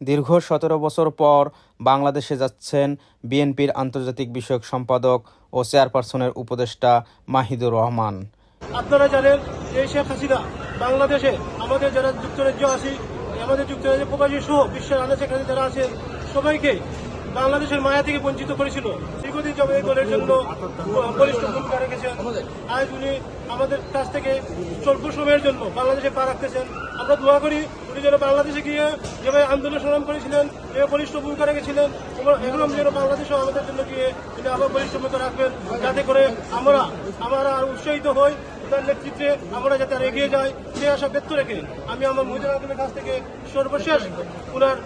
দীর্ঘ সতেরো বছর পর বাংলাদেশে যাচ্ছেন বিএনপির আন্তর্জাতিক বিষয়ক সম্পাদক ও চেয়ারপারসনের উপদেষ্টা মাহিদুর রহমান। আপনারা জানেন যে শেখ হাসিনা বাংলাদেশে আমাদের যারা যুক্তরাজ্য আছি, আমাদের যুক্তরাজ্য প্রবাসী সহ বিশ্বের আনা সেখানে যারা আছে, সবাইকে বাংলাদেশের মায়া থেকে বঞ্চিত করেছিল। দীর্ঘদিন যাবত এই দলের জন্য বলিষ্ঠ ভূমিকা রেখেছেন। আজ উনি আমাদের কাছ থেকে স্বল্প সময়ের জন্য বাংলাদেশে পা রাখতেছেন। আমরা দোয়া করি উনি যেন বাংলাদেশে গিয়ে যেভাবে আন্দোলন সংগ্রাম করেছিলেন যেভাবে বলিষ্ঠ ভূমিকা রেখেছিলেন, এবং এগুলো যেন বাংলাদেশে আমাদের জন্য গিয়ে তিনি আবার বলিষ্ঠ ভূমিকা রাখবেন, যাতে করে আমরা আমরা আর উৎসাহিত হই, তার নেতৃত্বে আমরা যাতে আর এগিয়ে যাই, সে আশা ব্যক্ত রেখে আমি আমার মহিলা আঙ্কেলের কাছ থেকে সর্বশেষ ওনার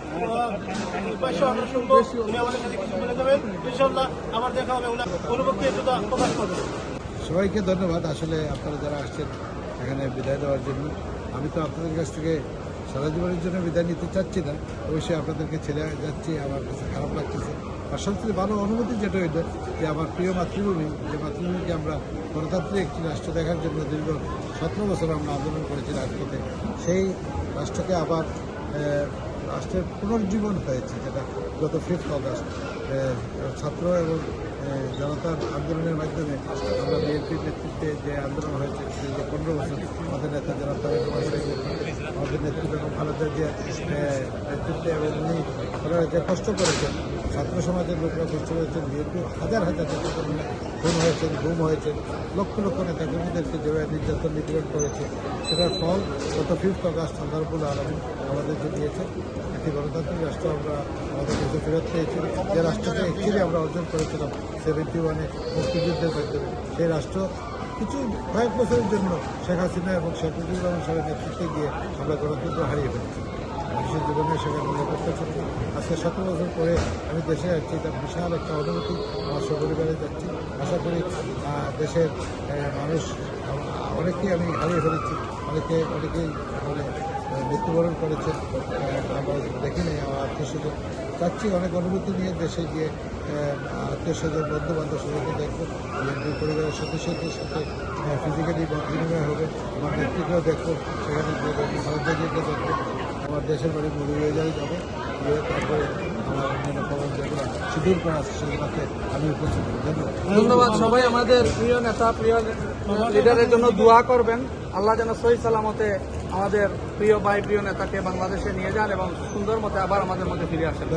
পাঁচশো আঠারো শুনব, উনি আমাদের সাথে কিছু বলে দেবেন ইনশাল্লাহ আবার দেখা হবে, ওনার অনুভূতি একটু প্রকাশ করবেন। সবাইকে ধন্যবাদ। আসলে আপনারা যারা আসছেন এখানে বিদায় দেওয়ার জন্য, আমি তো আপনাদের কাছ থেকে সারা জীবনের জন্য বিদায় নিতে চাচ্ছি না। অবশ্যই আপনাদেরকে ছেড়ে যাচ্ছি, আমার কাছে খারাপ লাগতেছে। আর সবচেয়ে ভালো অনুভূতি যেটা হইল যে আমার প্রিয় মাতৃভূমি, যে মাতৃভূমিকে আমরা গণতান্ত্রিক একটি রাষ্ট্র দেখার জন্য দীর্ঘ সতেরো বছর আমরা আন্দোলন করেছি রাষ্ট্রকে সেই রাষ্ট্রকে আবার রাষ্ট্রের পুনর্জীবন হয়েছে, যেটা গত ফিফথ অগস্ট ছাত্র এবং জনতার আন্দোলনের মাধ্যমে আমরা বিএনপির নেতৃত্বে যে আন্দোলন হয়েছে যে পনেরো বছর আমাদের নেতা তারেক আমাদের নেতৃত্ব এবং ভারতের যে নেতৃত্বে এবং উনি যে কষ্ট করেছেন, ছাত্র সমাজের লোকরা কষ্ট করেছেন, বিএনপি হাজার হাজার নেতাকর্মীরা খুন হয়েছেন ঘুম হয়েছেন, লক্ষ লক্ষ নেতা নেতাকর্মীদেরকে যেভাবে নির্যাতন নিপীড়ন করেছে, সেটার ফল গত ফিফথ অগাস্ট সন্ধ্যারপুল আমাদেরকে দিয়েছে একটি গণতান্ত্রিক রাষ্ট্র আমরা আমাদের দেশে ফেরত পেয়েছি। যে রাষ্ট্রকে অ্যাকচুয়ালি আমরা অর্জন করেছিলাম সেভেন্টি ওয়ানে মুক্তিযুদ্ধের মাধ্যমে। সেই রাষ্ট্র কিছু কয়েক বছরের জন্য শেখ হাসিনা এবং শেখ মুজিবুর রহমান সাহেবের নেতৃত্বে গিয়ে আমরা গণতন্ত্র হারিয়ে ফেলেছি। মানুষের জীবনে সেখানে নিরাপত্তা। আজকে সতেরো বছর পরে আমি দেশে যাচ্ছি তার বিশাল একটা অনুভূতি আমার সপরিবারে যাচ্ছি। আশা করি দেশের মানুষ অনেকেই আমি হারিয়ে ফেলেছি অনেকে অনেকেই মানে মৃত্যুবরণ করেছেন আহ, আমরা দেখিনি আমার আত্মীয় স্বজন। চাচ্ছি অনেক অনুভূতি নিয়ে দেশে গিয়ে আত্মীয় স্বজন বন্ধু বান্ধব সবাইকে দেখব বিএনপি পরিবারের সদস্যদের সাথে ফিজিক্যালি বিনিময় হবে আমার নেতৃত্বেও দেখব সেখানে ভারতীয়দেরকে দেখব আমার দেশের বাড়ি মৌলভীবাজারে যাব। গিয়ে তারপরে আমার অন্যান্য খবর যেগুলো শিডিউল করা আছে সেগুলোতে আমি উপস্থিত ধন্যবাদ। ধন্যবাদ সবাই আমাদের প্রিয় নেতা প্রিয় লিডারের জন্য দোয়া করবেন। আল্লাহ যেন সহি সালামতে আমাদের প্রিয় ভাই প্রিয় নেতাকে বাংলাদেশে নিয়ে যান এবং সুন্দর মতে আবার আমাদের মধ্যে ফিরে আসেন।